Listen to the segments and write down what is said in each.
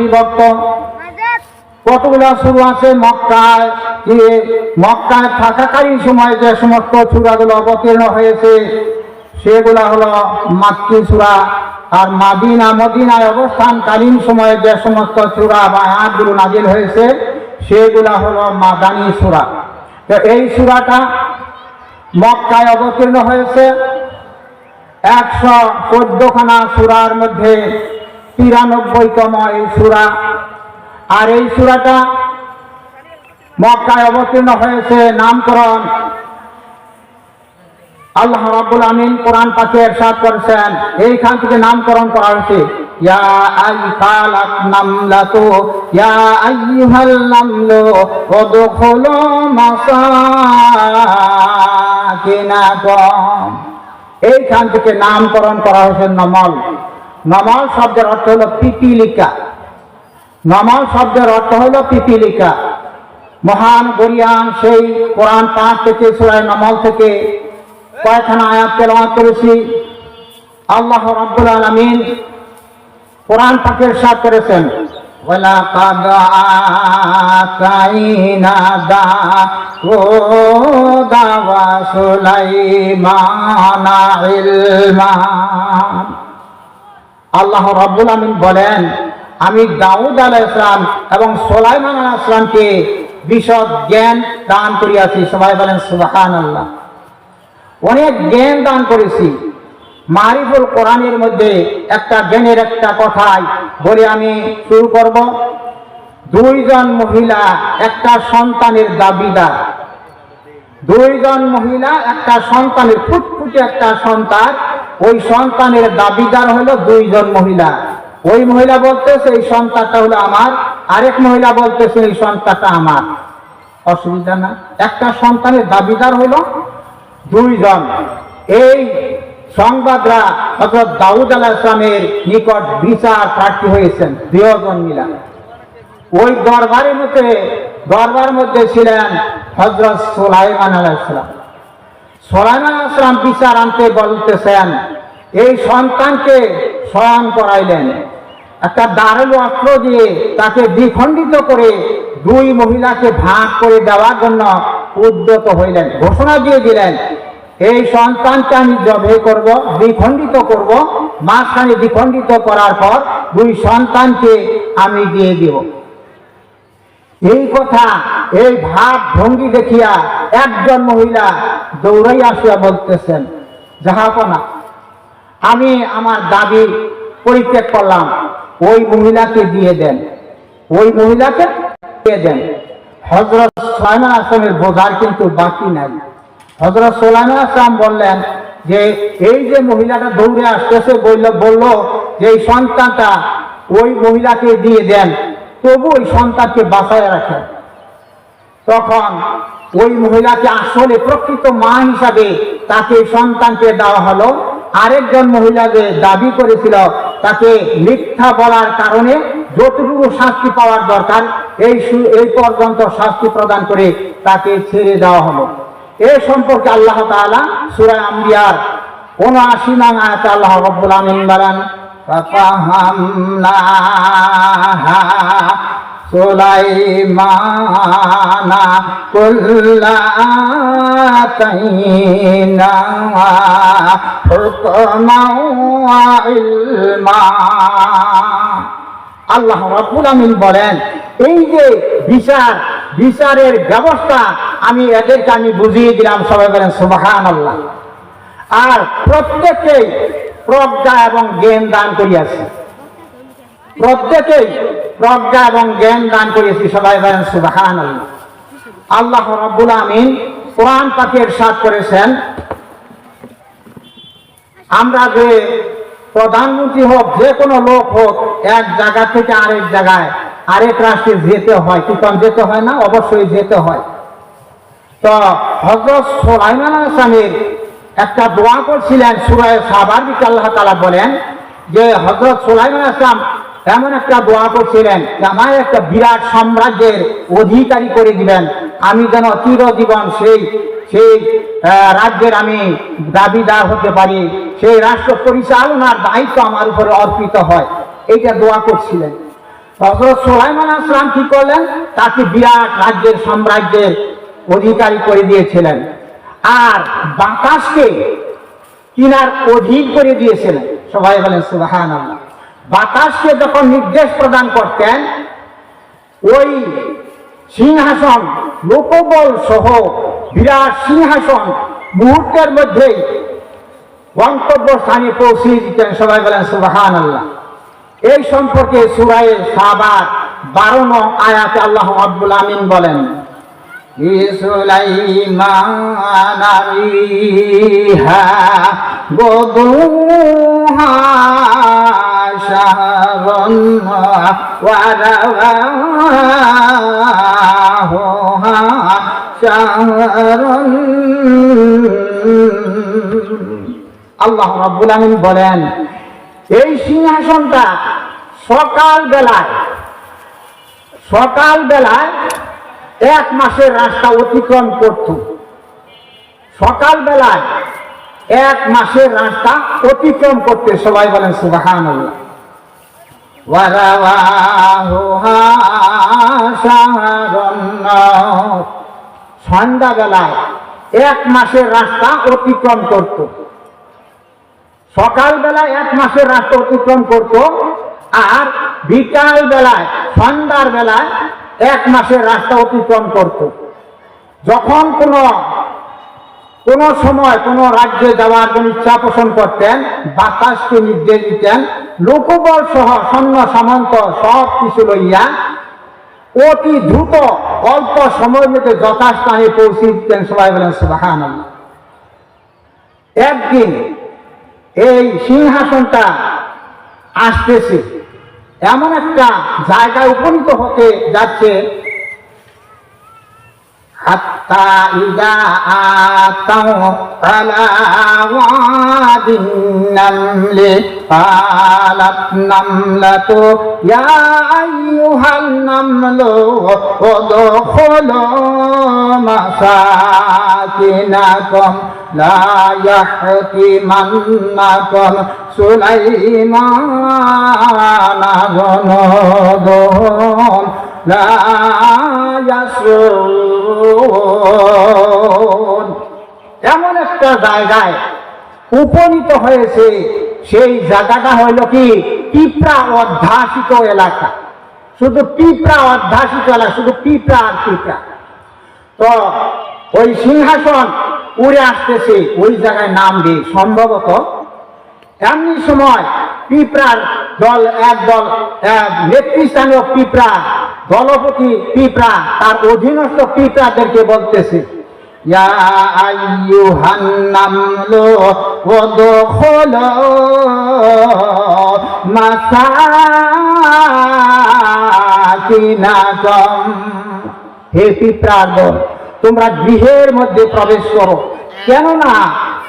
বিভক্ত। কতগুলো শুরু আছে মক্কায়। যে মক্কায় থাকাকালীন সময় যে সমস্ত চূড়াগুলো অবতীর্ণ হয়েছে, সেগুলা হলো মাতৃ চূড়া আর মাদিনা, মদিনায় অবস্থানকালীন সময়ে যে সমস্ত চূড়া বা আয়াতগুলো নাজিল হয়েছে, সেগুলা হলো মাদানী চূড়া তো এই চূড়াটা মক্কায় অবতীর্ণ হয়েছে। একশো চোদ্দখানা সুরার মধ্যে তিরানব্বইতম এই সুরা। আর এই সুরাটা মক্কায় অবতীর্ণ হয়েছে নামকরণ। আল্লাহ রাব্বুল আমিন কোরআন পাকে এরশাদ করেছেন। এইখান থেকে নামকরণ করা হয়েছে। ইয়া এইখান থেকে নামকরণ করা হয়েছে নমল। নমল শব্দের অর্থ হলো পিপিলিকা নমল শব্দের অর্থ হলো পিপিলিকা মহান গরিয়ান সেই কোরআন পাঁচ থেকে সুরায় নমল থেকে কয়েকখানা আয়াত তেলাওয়াত করেছি আল্লাহ রাব্বুল আলামিন কোরআন পাকের সাথ করেছেন ولقد آتينا داود وسليمان علما আল্লাহ রাব্বুল আমিন বলেন, আমি দাউদ আলাইহিস সালাম এবং সুলাইমান আলাইহিস সালামকে বিশদ জ্ঞান দান করিয়াছি। সবাই বলেন সুবাহান আল্লাহ অনেক জ্ঞান দান করেছি। মারিফুল কোরআনের মধ্যে একটা জ্ঞানের একটা কথাই বলে আমি শুরু করব। দুইজন মহিলা, একটা সন্তানের দাবিদার। দুইজন মহিলা, একটা সন্তানের ফুটফুটে একটা সন্তান। ওই সন্তানের দাবিদার হলো দুইজন মহিলা। ওই মহিলা বলতেছে, এই সন্তানটা হলো আমার। আরেক মহিলা বলতেছে, এই সন্তানটা আমার। অসুবিধা না। একটা সন্তানের দাবিদার হলো দুইজন। এই সংবাদরা অর্থাৎ দাউদ আলাহ ইসলামের নিকট বিচার প্রার্থী হয়েছেন দুজন মিলা। ওই দরবারের মধ্যে দরবার মধ্যে ছিলেন হজরত সোলাইমান আলাহ ইসলাম সোলাইমান আলাহ ইসলাম বিচার আনতে বলতেছেন, এই সন্তানকে স্মরণ করাইলেন। একটা দারুল অস্ত্র দিয়ে তাকে দ্বিখণ্ডিত করে দুই মহিলাকে ভাগ করে দেওয়ার জন্য উদ্যত হইলেন, ঘোষণা দিয়ে দিলেন, এই সন্তানকে আমি জবে করব, দ্বিখণ্ডিত করব, মাঝখানে দ্বিখণ্ডিত করার পর দুই সন্তানকে আমি দিয়ে দিব। এই কথা, এই ভাব ভঙ্গি দেখিয়া একজন মহিলা দৌড়াই আসিয়া বলতেছেন যাহাপনা আমি আমার দাবি পরিত্যাগ করলাম। ওই মহিলাকে দিয়ে দেন। ওই মহিলাকে দিয়ে দেন। হজরত সোলাইমান আসলামের বোঝার কিন্তু বাকি নাই। হজরত সোলাইমান আসলাম বললেন যে, এই যে মহিলাটা দৌড়ে আসতেছে বলল বলল যে, এই সন্তানটা ওই মহিলাকে দিয়ে দেন। তবু ওই সন্তানকে বাঁচায় রাখে। তখন ওই মহিলাকে আসলে প্রকৃত মা হিসাবে তাকে সন্তানকে দেওয়া হলো। আরেকজন মহিলা যে দাবি করেছিল, তাকে মিথ্যা বলার কারণে যতটুকু শাস্তি পাওয়ার দরকার, এই এই পর্যন্ত শাস্তি প্রদান করে তাকে ছেড়ে দেওয়া হলো। এ সম্পর্কে আল্লাহ তালা সুরা আম্বিয়ার উনআশি নং আয়াতে আল্লাহ রব্বুল আমিন বলেন سليمان كل آتينا حكما وعلما আল্লাহ রাব্বুল আমিন বলেন এই যে বিচার বিচারের ব্যবস্থা আমি এদেরকে আমি বুঝিয়ে দিলাম সবাই বলেন সুবাহান আল্লাহ আর প্রত্যেকেই প্রজ্ঞা এবং জ্ঞান দান করিয়াছে প্রত্যেকেই প্রজ্ঞা এবং জ্ঞান দান করেছি, সবাই বলেন সুবাহান আল্লাহ রাব্বুল আমিন কোরআন পাকের সাথ করেছেন। আমরা যে প্রধানমন্ত্রী হোক, যে কোনো লোক হোক, এক জায়গা থেকে আরেক জায়গায়, আরেক রাষ্ট্রে যেতে হয়। কি কম যেতে হয় না? অবশ্যই যেতে হয়। তো হজরত সোলাইমান আসামের একটা দোয়া করছিলেন সুরায় সাবার আল্লাহ তালা বলেন যে হজরত সোলাইমান আসলাম এমন একটা দোয়া করছিলেন যে আমার একটা বিরাট সাম্রাজ্যের অধিকারী করে দিবেন। আমি যেন চিরজীবন সেই সেই রাজ্যের আমি দাবিদার হতে পারি। সেই রাষ্ট্র পরিচালনার দায়িত্ব আমার উপরে অর্পিত হয়। এইটা দোয়া করছিলেন। হজরত সোলাইমান আসলাম কি করলেন? তাকে বিরাট রাজ্যের সাম্রাজ্যের অধিকারী করে দিয়েছিলেন। আর বাতাসকে কিনার অধীন করে দিয়েছিলেন। সবাই বলেন সুবাহান আল্লাহ বাতাসকে যখন নির্দেশ প্রদান করতেন, ওই সিংহাসন, লোকবল সহ বিরাট সিংহাসন মুহূর্তের মধ্যেই গন্তব্য স্থানে পৌঁছিয়ে দিতেন। সবাই বলেন সুবাহান আল্লাহ এই সম্পর্কে সুরায়ে সাবার বারো নং আয়াতে আল্লাহ আব্দুল আমিন বলেন গদুহা আল্লাহ রাব্বুল আমিন বলেন, এই সিংহাসনটা সকাল বেলায় সকাল বেলায় এক মাসের রাস্তা অতিক্রম করত। সকাল বেলায় এক মাসের রাস্তা অতিক্রম করতে সবাই বলেন সুবাহান সন্ধ্যা বেলায় এক মাসের রাস্তা অতিক্রম করত। সকাল বেলায় এক মাসের রাস্তা অতিক্রম করত আর বিকাল বেলায় সন্ধ্যার বেলায় এক মাসের রাস্তা অতিক্রম করত। যখন কোন কোন সময় কোন রাজ্যে যাওয়ার জন্য ইচ্ছা পোষণ করতেন, বাতাসকে নির্দেশ দিতেন, লোকবল সহ সৈন্য সামন্ত সব কিছু লইয়া অতি দ্রুত অল্প সময়ের মধ্যে যথাস্থানে পৌঁছে দিতেন সবাই বলেন সুবাহান একদিন এই সিংহাসনটা আসতেছে, এমন একটা জায়গায় উপনীত হতে যাচ্ছে حتى إذا آتوا على واد النمل قالت نملة يا أيها النمل ادخلوا مساكنكم لا يحطمنكم سليمان جنودهم لا يسرون এমন একটা জায়গায় উপনীত হয়েছে, সেই জায়গাটা হইল কি? পিঁপড়া অধ্যাসিত এলাকা। শুধু পিঁপড়া অধ্যাসিত এলাকা, শুধু পিঁপড়া আর পিঁপড়া। তো ওই সিংহাসন উড়ে আসতেছে, ওই জায়গায় নাম দিয়ে সম্ভবত এমনি সময় পিঁপড়ার দল, এক দল, এক নেতৃস্থানীয় পিঁপড়া, দলপতি পিঁপড়া, তার অধীনস্থ পিঁপড়াদেরকে বলতেছে হে পিঁপড়ার দল, তোমরা গৃহের মধ্যে প্রবেশ করো। কেননা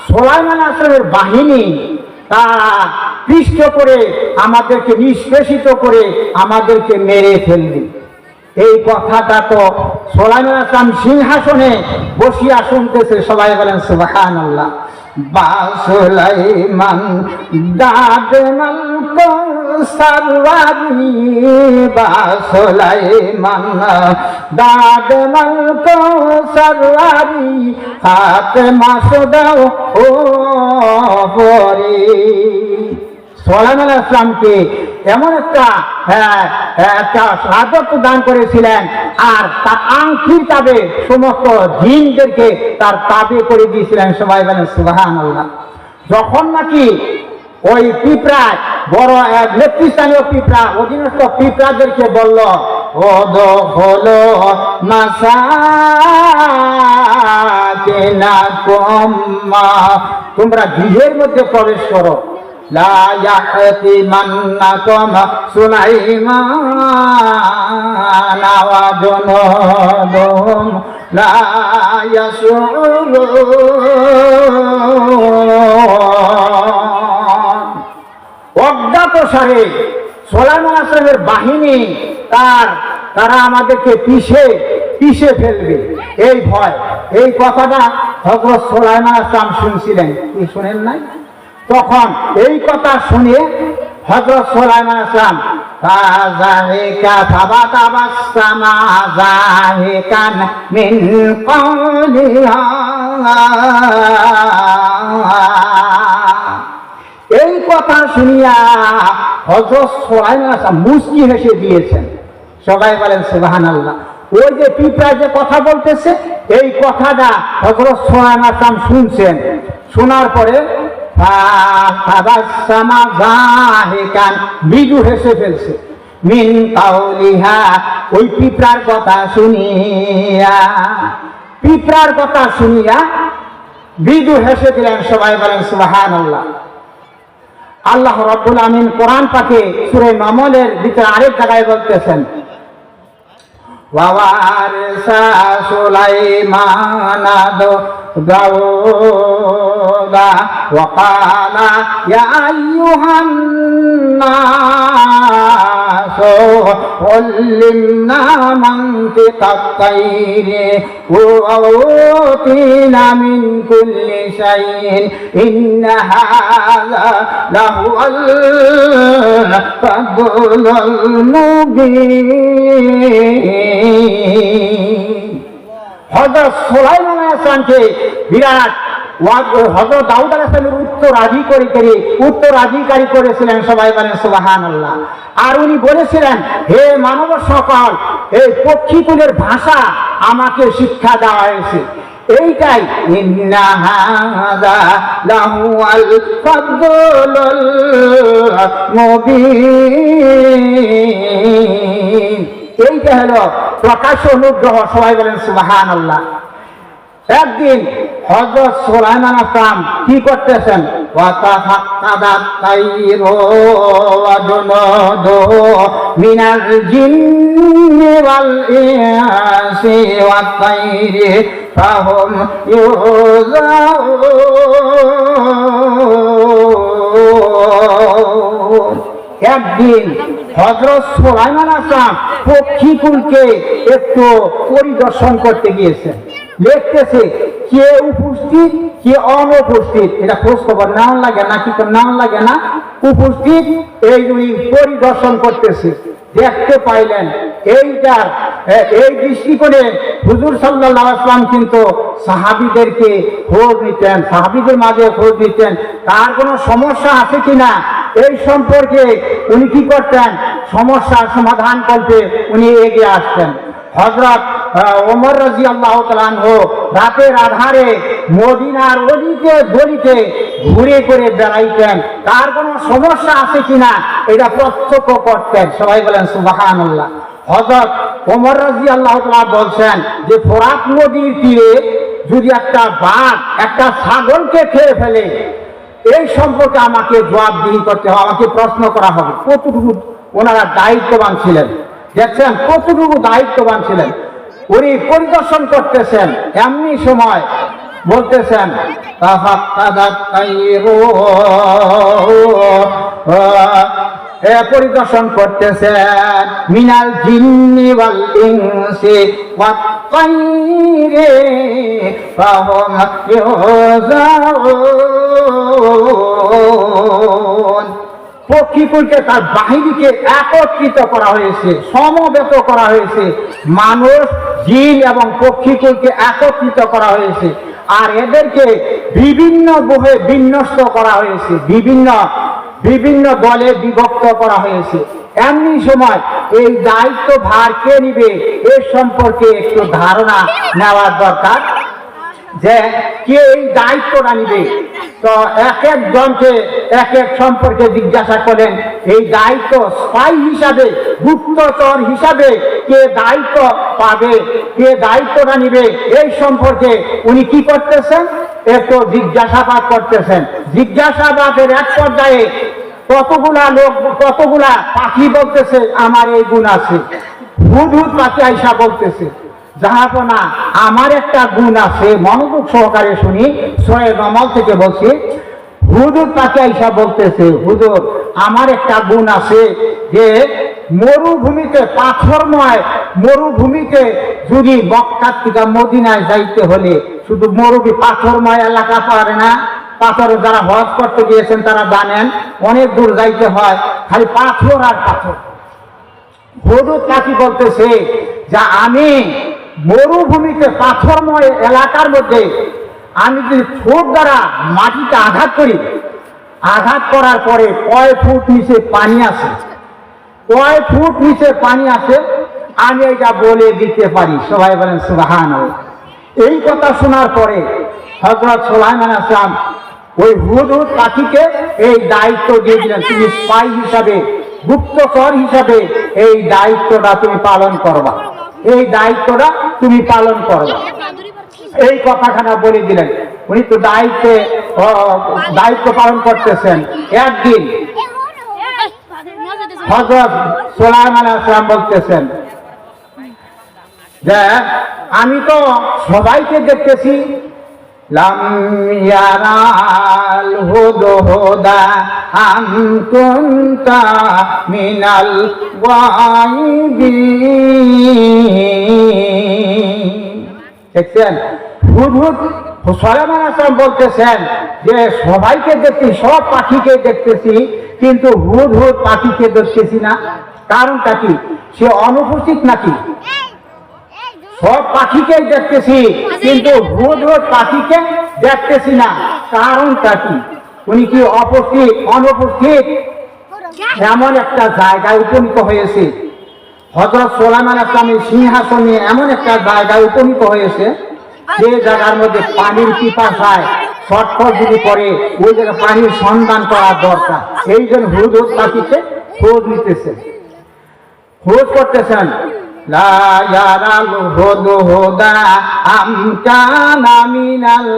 সোলাইমান আসলামের বাহিনী তারা পৃষ্ঠ করে আমাদেরকে নিষ্পেষিত করে আমাদেরকে মেরে ফেললি এই কথাটা তো সোলাই আসলাম সিংহাসনে বসিয়া শুনতেছে, সবাই বলেন সুবাহান আল্লাহ বা সুলাইমান সোলাইমান আসলামকে এমন একটা হ্যাঁ, একটা সাদত দান করেছিলেন আর তার আংটির তাবে সমস্ত জিনদেরকে তার তাবে করে দিয়েছিলেন সবাই বলেন আল্লাহ যখন নাকি ওই পিঁপড়ায়, বড় এক নেতৃস্থানীয় পিঁপড়া, অধীনস্থ পিঁপড়াদেরকে বলল হদ হল মাসা না কম্মা, তোমরা গৃহের মধ্যে প্রবেশ করো। লা অজ্ঞাত সারে সোলাইমান আসলামের বাহিনী, তার, তারা আমাদেরকে পিষে পিষে ফেলবে। এই ভয়, এই কথাটা হজরত সোলাইমান আসলাম শুনছিলেন। কি শুনেন নাই? তখন এই কথা শুনে হজরত সোলাইমান আসলাম মিন এই কথা শুনিয়া হজরত সোলাইমান আসলাম হেসে দিয়েছেন। সবাই বলেন সুবাহান আল্লাহ ওই যে পিঁপড়া যে কথা বলতেছে, এই কথাটা হজরত সোহান শুনছেন। শোনার পরে বিজু হেসে ফেলছে। মিন কাউলিহা, ওই পিঁপড়ার কথা শুনিয়া। পিঁপড়ার কথা শুনিয়া বিজু হেসে দিলেন, সবাই বলেন সুবাহান আল্লাহ আল্লাহ রব্বুল আমিন কোরআন পাকে সুরে নমলের ভিতরে আরেক জায়গায় বলতেছেন ووارث سليمان داود وقال يا أيها الناس علمنا منطق الطير وأوتينا من كل شيء إن هذا لهو الفضل المبين হজরত সোলাইমান আসলামকে বিরাট হজরত দাউদ আলাহিসের উত্তরাধিকারী করে উত্তরাধিকারী করেছিলেন সবাই বলেন সুবাহান আর উনি বলেছিলেন, হে মানব সকল, এই পক্ষীকুলের ভাষা আমাকে শিক্ষা দেওয়া হয়েছে। এইটাই এইটা হলো প্রকাশ্য অনুগ্রহ, সবাই বলেন সুবাহান আল্লাহ একদিন হজরত সোলাইমান আসলাম, কি করতেছেন? একদিন হজরত সোলাইমান আসলাম পক্ষীকুলকে একটু পরিদর্শন করতে গিয়েছেন। দেখতেছে কে উপস্থিত, কে অনুপস্থিত। এটা খোঁজ খবর নাও লাগে না, কি নাও লাগে না? উপস্থিত, এই উনি পরিদর্শন করতেছে। দেখতে পাইলেন, এইটার এই দৃষ্টিকোণে হুজুর সাল্লাহ আসলাম কিন্তু সাহাবিদেরকে খোঁজ নিতেন, সাহাবিদের মাঝে খোঁজ নিতেন। তার কোনো সমস্যা আছে কিনা? এই সম্পর্কে উনি কি করতেন? সমস্যার সমাধান করতে উনি এগিয়ে আসতেন। হজরত ওমর রাজি আল্লাহ তালানহ রাতের আধারে মদিনার অলিতে গলিতে ঘুরে করে বেড়াইতেন। তার কোনো সমস্যা আছে কিনা এটা প্রত্যক্ষ করতেন। সবাই বলেন সুবাহান হজরত ওমর রাজি আল্লাহ তালা বলছেন যে, ফোরাত নদীর তীরে যদি একটা বাঘ, একটা ছাগলকে খেয়ে ফেলে, এই সম্পর্কে আমাকে জবাবদিহি করতে হবে, আমাকে প্রশ্ন করা হবে। কতটুকু ওনারা দায়িত্ববান ছিলেন? দেখছেন কতটুকু দায়িত্ববান ছিলেন। উনি পরিদর্শন করতেছেন, এমনি সময় বলতেছেন পরিদর্শন করতেছেন, মিনাল জিন্নি ওয়াল ইনসি ওয়াত তাইরি পক্ষীকুলকে তার বাহিনীকে একত্রিত করা হয়েছে, সমবেত করা হয়েছে। মানুষ, জিন এবং পক্ষীকুলকে একত্রিত করা হয়েছে। আর এদেরকে বিভিন্ন বহে বিন্যস্ত করা হয়েছে, বিভিন্ন বিভিন্ন দলে বিভক্ত করা হয়েছে। এমনি সময় এই দায়িত্ব ভার কে নিবে এ সম্পর্কে একটু ধারণা নেওয়ার দরকার। যে কে এই দায়িত্বটা নিবে? তো এক এক জনকে এক এক সম্পর্কে জিজ্ঞাসা করেন এই দায়িত্ব স্পাই হিসাবে, গুপ্তচর হিসাবে কে দায়িত্ব পাবে, কে দায়িত্বটা নিবে, এই সম্পর্কে উনি কি করতেছেন? একটু জিজ্ঞাসাবাদ করতেছেন। জিজ্ঞাসাবাদের এক পর্যায়ে কতগুলা লোক, কতগুলা পাখি বলতেছে, আমার এই গুণ আছে। হুদহুদ পাখি আইসা বলতেছে। জাহাপনা আমার একটা গুণ আছে। মনোযোগ সহকারে শুনি সয়েদ আমল থেকে বলছি, হুজুর তাকে আইসা বলতেছে, হুজুর, আমার একটা গুণ আছে যে, মরুভূমিতে পাথরময় মরুভূমিতে যদি মক্কার থেকে মদিনায় যাইতে হলে, শুধু মরুভূমি পাথরময় এলাকা পারে না। পাথরে যারা হজ করতে গিয়েছেন, তারা জানেন, অনেক দূর যাইতে হয়, খালি পাথর আর পাথর। হলুদ পাখি বলতেছে, যা আমি মরুভূমিতে পাথরময় এলাকার মধ্যে আমি যদি ঠোঁট দ্বারা মাটিতে আঘাত করি, আঘাত করার পরে কয় ফুট নিচে পানি আছে কয় ফুট নিচে পানি আছে আমি এটা বলে দিতে পারি। সবাই বলেন সুবাহান এই কথা শোনার পরে হজরত সোলাইমান আসলাম ওই হুদহুদ পাখিকে এই দায়িত্ব দিয়ে দিলেন, তুমি স্পাই হিসাবে, গুপ্তচর হিসাবে এই দায়িত্বটা তুমি পালন করবা। এই দায়িত্বটা তুমি পালন করো। এই কথাখানা বলে দিলেন। উনি তো দায়িত্বে দায়িত্ব পালন করতেছেন। একদিন হজরত সোলাইমান আসলাম বলতেছেন যে, আমি তো সবাইকে দেখতেছি লাম ইয়ারাল হুদহুদা আম কুনতা মিনাল গায়বিন। দেখছেন? হুদহুদ সোলাইমান আসলাম বলতেছেন যে সবাইকে দেখছি, সব পাখিকে দেখতেছি, কিন্তু হুদ হুদ পাখিকে দেখতেছি না। কারণটা কি? সে অনুপস্থিত নাকি? সব পাখিকেই দেখতেছি কিন্তু হুদ হুদ পাখিকে দেখতেছি না। কারণটা কি? উনি কি অপস্থিত অনুপস্থিত? এমন একটা জায়গায় উপনীত হয়েছে। হজরত সোলামান আসলামের সিংহাসনে এমন একটা জায়গায় উপনীত হয়েছে যে জায়গার মধ্যে পানির পিপাসায় ছটফট যদি করে ওই জায়গায় পানির সন্ধান করার দরকার। এই জন্য হুদ হুদ পাখিকে খোঁজ নিতেছে। খোঁজ করতেছেন। ইয়ারাল হুদহুদা আম কানা মিনাল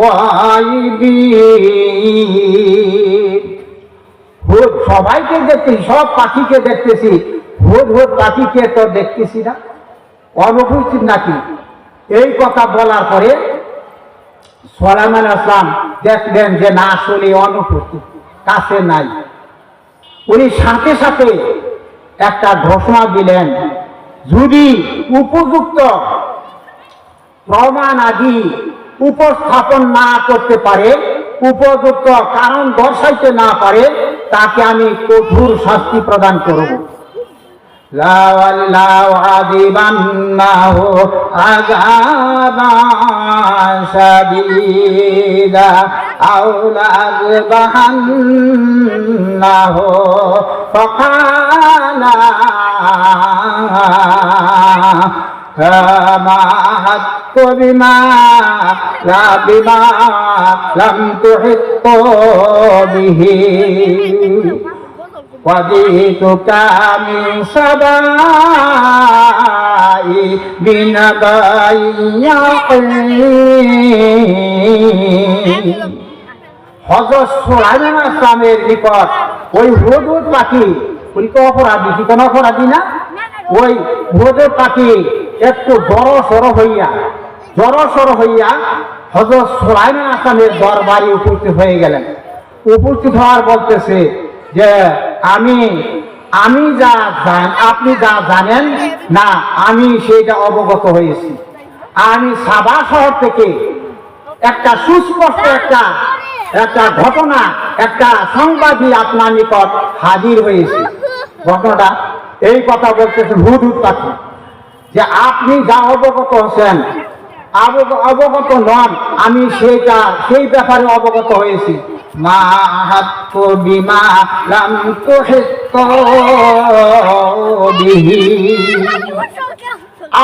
গায়বিন। হুদ, সবাইকে দেখতেছি সব পাখিকে দেখতেছি। হুদ হুদ, পাখিকে তো দেখতেছি না। অনুপস্থিত নাকি? এই কথা বলার পরে সোলাইমান আসলাম দেখলেন যে না আসলে অনুপস্থিত, কাছে নাই। উনি সাথে সাথে একটা ঘোষণা দিলেন যদি উপযুক্ত প্রমাণ আদি উপস্থাপন না করতে পারে, উপযুক্ত কারণ দর্শাইতে না পারে, তাকে আমি কঠোর শাস্তি প্রদান করব। لولوا عذبناه عذابا شديدا أو لأذبحنه فقال فما حق بما لا بما لم تحط به وجئتك من سباء بنبأ يقين হজরত সোলাইমান আসলামের নিকট ওই হুদুদ পাখি উনি তো অপরাধী কি কোনো অপরাধী না ওই হুদুদ পাখি একটু জড় সড় হইয়া জড় সড় হইয়া হজরত সোলাইমান আসলামের দরবারে উপস্থিত হয়ে গেলেন উপস্থিত হওয়ার বলতেছে যে আমি আমি যা জান, আপনি যা জানেন, না, আমি সেইটা অবগত হয়েছি। আমি সাবা শহর থেকে একটা সুস্পষ্ট একটা একটা ঘটনা, একটা সংবাদই আপনার নিকট হাজির হয়েছে। ঘটনাটা, এই কথা বলতেছে হুদ হুদ পাখি যে আপনি যা অবগত হচ্ছেন অবগত নন, আমি সেইটা, সেই ব্যাপারে অবগত হয়েছি। মা বিমা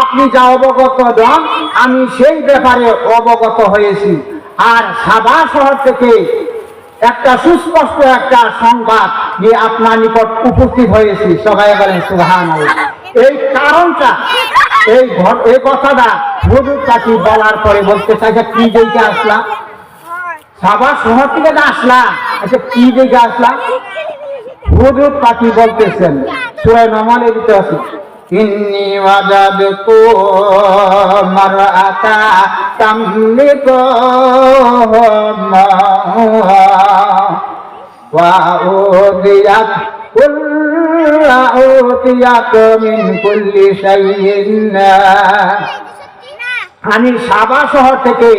আপনি যা অবগত নন আমি সেই ব্যাপারে অবগত হয়েছি। আর সাবা শহর থেকে একটা সুস্পষ্ট একটা সংবাদ নিয়ে আপনার নিকট উপস্থিত হয়েছি। সবাই বলেন সুহান এই কারণটা, এই এই কথাটা হুজুর কাকি বলার পরে বলতে চাইছে কি দেখে আসলা সাবা শহর থেকে না আসলা আচ্ছা কি দেখে আসলা হুজুর পাখি বলতেছেন সুরায় আছে ইন্নি ওয়া উদিয়াত উদিয়াত মিন কুল্লি শাইইন. আমি সাবা শহর থেকে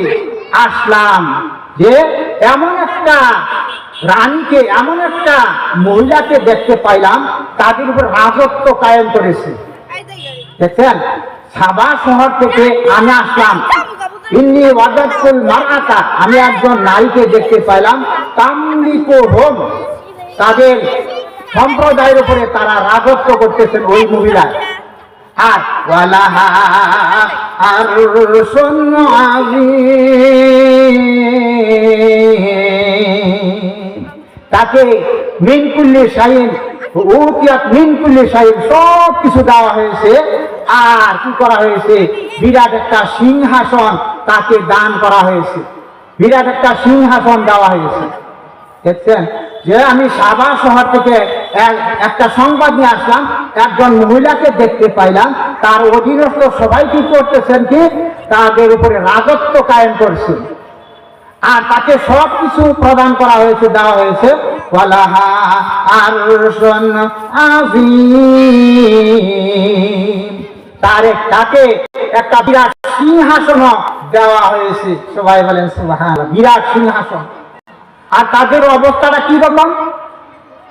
আসলাম যে এমন একটা রানীকে, এমন একটা মহিলাকে দেখতে পাইলাম, তাদের উপর রাজত্ব কায়েম করেছে। দেখছেন? সাবা শহর থেকে আমি আসলাম। আমি একজন নারীকে দেখতে পাইলাম। তামলিকো হোম, তাদের সম্প্রদায়ের উপরে তারা রাজত্ব করতেছেন ওই মহিলা আর আর তাকে মিনকুল্লি শাহিন উতিয়াত মিনকুল্লি শাহিন সব কিছু দেওয়া হয়েছে আর কি করা হয়েছে বিরাট একটা সিংহাসন তাকে দান করা হয়েছে বিরাট একটা সিংহাসন দেওয়া হয়েছে দেখছেন যে আমি সাবা শহর থেকে একটা সংবাদ নিয়ে আসলাম, একজন মহিলাকে দেখতে পাইলাম, তার অধীনস্থ সবাই কি করতেছেন কি? তাদের উপরে রাজত্ব কায়েম করছে। আর তাকে সব কিছু প্রদান করা হয়েছে, দেওয়া হয়েছে। তার তাকে একটা বিরাট সিংহাসন দেওয়া হয়েছে। সবাই বলেন বিরাট সিংহাসন। আর তাদের অবস্থাটা কি রকম?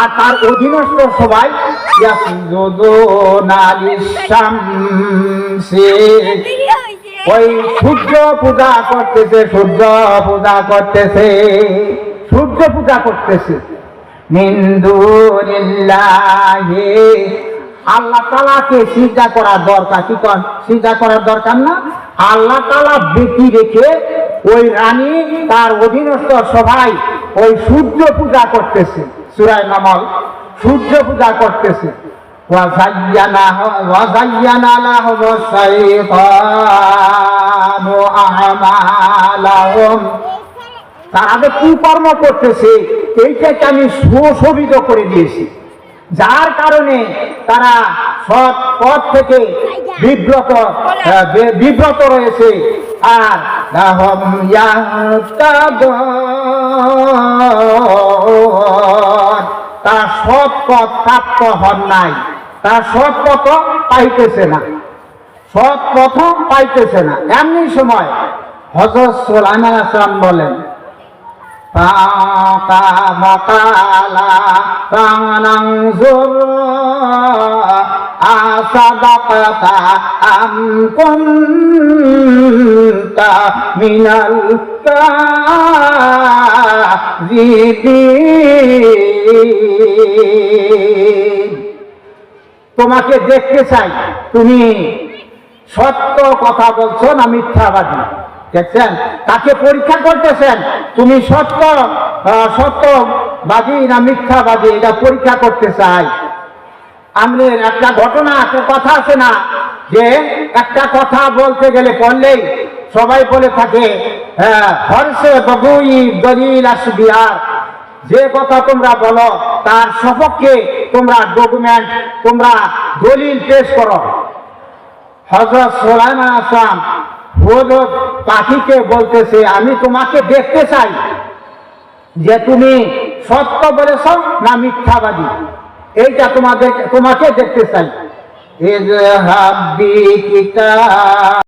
আর তার অধীনস্থ সবাই। ওই সূর্য পূজা করতেছে, সূর্য পূজা করতেছে, সূর্য পূজা করতেছে। আল্লাহ তালাকে সিজা করার দরকার কি কর? সিজা করার দরকার না? আল্লাহ তালা বেটি রেখে ওই রানী, তার অধীনস্থ সবাই ওই সূর্য পূজা করতেছে। সুরায় নামল। সূর্য পূজা করতেছে। কুকর্ম করতেছে, এইটাকে আমি সুশোভিত করে দিয়েছি। যার কারণে তারা সৎ পথ থেকে বিব্রত বিব্রত রয়েছে। আর তার সৎ পথ প্রাপ্ত হন নাই। তার সৎ পথ পাইতেছে না। সৎ পথ পাইতেছে না। এমনি সময় হজরত সুলাইমান আসলাম বলেন, তা قال فننظر أصدقت أم كنت من الكاذبين তোমাকে দেখতে চাই তুমি সত্য কথা বলছো না মিথ্যাবাদী দেখছেন তাকে পরীক্ষা করতেছেন তুমি সত্য আহ, সত্যবাদী না মিথ্যাবাদী এটা পরীক্ষা করতে চাই আমাদের একটা ঘটনা একটা কথা আছে না? যে একটা কথা বলতে গেলে পড়লেই সবাই বলে থাকে হ্যাঁ হর্ষে বগুই দলিল আসবিয়ার যে কথা তোমরা বলো, তার সপক্ষে তোমরা ডকুমেন্ট তোমরা দলিল পেশ করো। হজরত সোলাইমান আসলাম হজরত পাখিকে বলতেছে, আমি তোমাকে দেখতে চাই যে তুমি সত্য বলেছ না মিথ্যাবাদী? এইটা তোমাদের তোমাকে দেখতে চাই। এজহাব বিকিতাব